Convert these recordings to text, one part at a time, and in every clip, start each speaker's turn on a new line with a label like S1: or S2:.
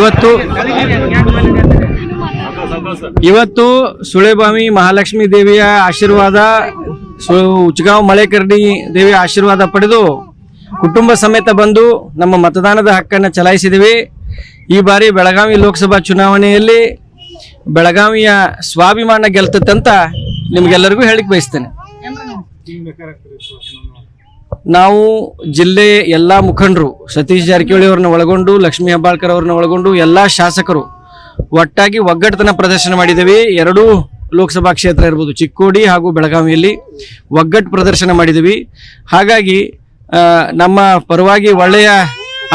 S1: ಇವತ್ತು ಇವತ್ತು ಸುಳೆಬಾಮಿ ಮಹಾಲಕ್ಷ್ಮಿ ದೇವಿಯ ಆಶೀರ್ವಾದ ಉಚ್ಗಾಂವ್ ಮಳೆಕರ್ಣಿ ದೇವಿಯ ಆಶೀರ್ವಾದ ಪಡೆದು ಕುಟುಂಬ ಸಮೇತ ಬಂದು ನಮ್ಮ ಮತದಾನದ ಹಕ್ಕನ್ನು ಚಲಾಯಿಸಿದ್ದೀವಿ ಈ ಬಾರಿ ಬೆಳಗಾವಿ ಲೋಕಸಭಾ ಚುನಾವಣೆಯಲ್ಲಿ ಬೆಳಗಾವಿಯ ಸ್ವಾಭಿಮಾನ ಗೆಲ್ತತ್ತಂತ ನಿಮ್ಗೆಲ್ಲರಿಗೂ ಹೇಳಿಕ್ ಬಯಸ್ತೇನೆ. ನಾವು ಜಿಲ್ಲೆ ಎಲ್ಲ ಮುಖಂಡರು ಸತೀಶ್ ಜಾರಕಿಹೊಳಿ ಅವ್ರನ್ನ ಒಳಗೊಂಡು ಲಕ್ಷ್ಮೀ ಹೆಬ್ಬಾಳ್ಕರ್ ಅವ್ರನ್ನ ಒಳಗೊಂಡು ಎಲ್ಲ ಶಾಸಕರು ಒಟ್ಟಾಗಿ ಒಗ್ಗಟ್ಟತನ ಪ್ರದರ್ಶನ ಮಾಡಿದ್ದೇವೆ ಎರಡೂ ಲೋಕಸಭಾ ಕ್ಷೇತ್ರ ಇರ್ಬೋದು ಚಿಕ್ಕೋಡಿ ಹಾಗೂ ಬೆಳಗಾವಿಯಲ್ಲಿ ಒಗ್ಗಟ್ಟು ಪ್ರದರ್ಶನ ಮಾಡಿದ್ದೀವಿ ಹಾಗಾಗಿ ನಮ್ಮ ಪರವಾಗಿ ಒಳ್ಳೆಯ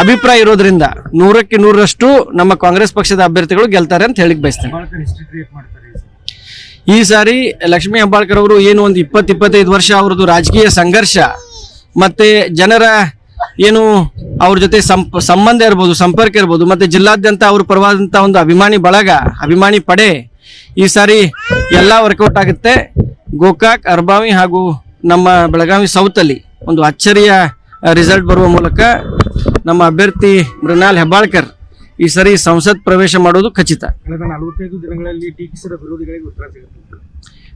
S1: ಅಭಿಪ್ರಾಯ ಇರೋದ್ರಿಂದ ನೂರಕ್ಕೆ ನೂರರಷ್ಟು ನಮ್ಮ ಕಾಂಗ್ರೆಸ್ ಪಕ್ಷದ ಅಭ್ಯರ್ಥಿಗಳು ಗೆಲ್ತಾರೆ ಅಂತ ಹೇಳಿಕ್ ಬಯಸ್ತೇನೆ. ಈ ಸಾರಿ ಲಕ್ಷ್ಮೀ ಹೆಬ್ಬಾಳ್ಕರ್ ಅವರು ಏನು ಒಂದು ಇಪ್ಪತ್ತು ಇಪ್ಪತ್ತೈದು ವರ್ಷ ಅವ್ರದ್ದು ರಾಜಕೀಯ ಸಂಘರ್ಷ ಮತ್ತೆ ಜನರ ಏನು ಅವ್ರ ಜೊತೆ ಸಂಪ್ ಸಂಬಂಧ ಇರ್ಬೋದು ಸಂಪರ್ಕ ಇರ್ಬೋದು ಮತ್ತೆ ಜಿಲ್ಲಾದ್ಯಂತ ಅವ್ರ ಪರವಾದಂತ ಒಂದು ಅಭಿಮಾನಿ ಬಳಗ ಅಭಿಮಾನಿ ಪಡೆ ಈ ಸಾರಿ ಎಲ್ಲ ವರ್ಕೌಟ್ ಆಗುತ್ತೆ. ಗೋಕಾಕ್ ಅರ್ಬಾವಿ ಹಾಗೂ ನಮ್ಮ ಬೆಳಗಾವಿ ಸೌತ್ ಅಲ್ಲಿ ಒಂದು ಅಚ್ಚರಿಯ ರಿಸಲ್ಟ್ ಬರುವ ಮೂಲಕ ನಮ್ಮ ಅಭ್ಯರ್ಥಿ ಮೃಣಾಲ್ ಹೆಬ್ಬಾಳ್ಕರ್ ಈ ಸರಿ ಸಂಸತ್ ಪ್ರವೇಶ ಮಾಡೋದು ಖಚಿತ.
S2: ದಿನಗಳಲ್ಲಿ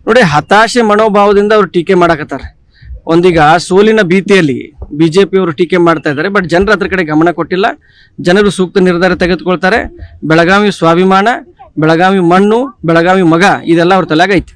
S1: ನೋಡಿ ಹತಾಶೆ ಮನೋಭಾವದಿಂದ ಅವ್ರು ಟೀಕೆ ಮಾಡಕತ್ತಾರೆ. ಒಂದೀಗ ಸೋಲಿನ ಭೀತಿಯಲ್ಲಿ ಬಿಜೆಪಿ ಅವರು ಟೀಕೆ ಮಾಡ್ತಾ ಇದ್ದಾರೆ, ಬಟ್ ಜನರ ಅದ್ರ ಕಡೆ ಗಮನ ಕೊಟ್ಟಿಲ್ಲ. ಜನರು ಸೂಕ್ತ ನಿರ್ಧಾರ ತೆಗೆದುಕೊಳ್ತಾರೆ. ಬೆಳಗಾವಿ ಸ್ವಾಭಿಮಾನ, ಬೆಳಗಾವಿ ಮಣ್ಣು, ಬೆಳಗಾವಿ ಮಗ, ಇದೆಲ್ಲ ಅವ್ರ ತಲೆಯಾಗ ಐತಿ.